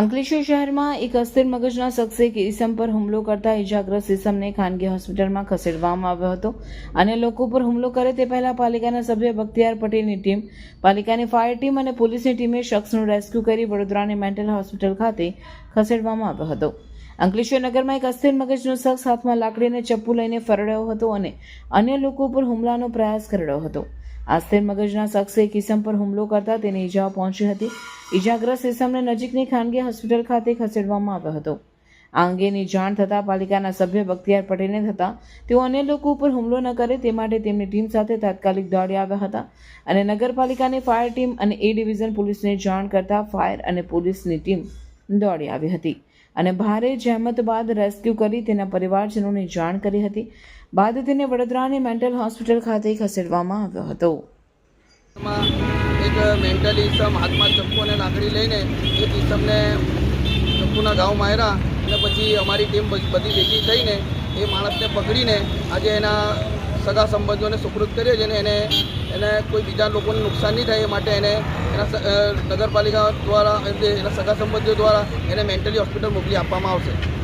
અંકલેશ્વર શહેરમાં એક અસ્થિર મગજના શખ્સે એક ઈસમ પર હુમલો કરતા ઇજાગ્રસ્ત ઈસમને ખાનગી હોસ્પિટલમાં ખસેડવામાં આવ્યો હતો. અને લોકો પર હુમલો કરે તે પહેલા પાલિકાના સભ્ય બખ્તિયાર પટેલની ટીમ, પાલિકાની ફાયર ટીમ અને પોલીસની ટીમે શખ્સનું રેસ્ક્યુ કરી વડોદરાની મેન્ટલ હોસ્પિટલ ખાતે ખસેડવામાં આવ્યો હતો. અંકલેશ્વર નગરમાં એક અસ્થિર મગજનો શખ્સ હાથમાં લાકડી અને ચપ્પુ લઈને ફરડ્યો હતો અને અન્ય લોકો પર હુમલાનો પ્રયાસ કર્યો હતો. અસ્થિર મગજના શખ્સે કિસમ પર હુમલો કરતા તેને ઈજાઓ પહોંચી હતી. ઈજાગ્રસ્ત ઇસમને નજીકની ખાનગી હોસ્પિટલ ખાતે ખસેડવામાં આવ્યો હતો. આ અંગેની જાણ થતાં પાલિકાના સભ્ય બખ્તિયાર પટેલને થતાં તેઓ અન્ય લોકો ઉપર હુમલો ન કરે તે માટે તેમની ટીમ સાથે તાત્કાલિક દોડી આવ્યા હતા અને નગરપાલિકાની ફાયર ટીમ અને એ ડિવિઝન પોલીસને જાણ કરતા ફાયર અને પોલીસની ટીમ દોડી આવી હતી અને ભારે જહેમત બાદ રેસ્ક્યુ કરી તેના પરિવારજનોને જાણ કરી હતી. બાદ તેને વડોદરાની મેન્ટલ હોસ્પિટલ ખાતે ખસેડવામાં આવ્યો હતો. એક મેન્ટલી ઈસમ હાથમાં ચપ્પુ અને લાકડી લઈને એક ઈસમને ચપ્પુના ઘાવ માર્યા અને પછી અમારી ટીમ બધી ભેગી થઈને એ માણસને પકડીને આજે એના સગા સંબંધીઓને સુપૃત કર્યો છે અને એને એને કોઈ બીજા લોકોને નુકસાન નહીં થાય એ માટે એને એના નગરપાલિકા દ્વારા એના સગા સંબંધીઓ દ્વારા એને મેન્ટલી હોસ્પિટલ મોકલી આપવામાં આવશે.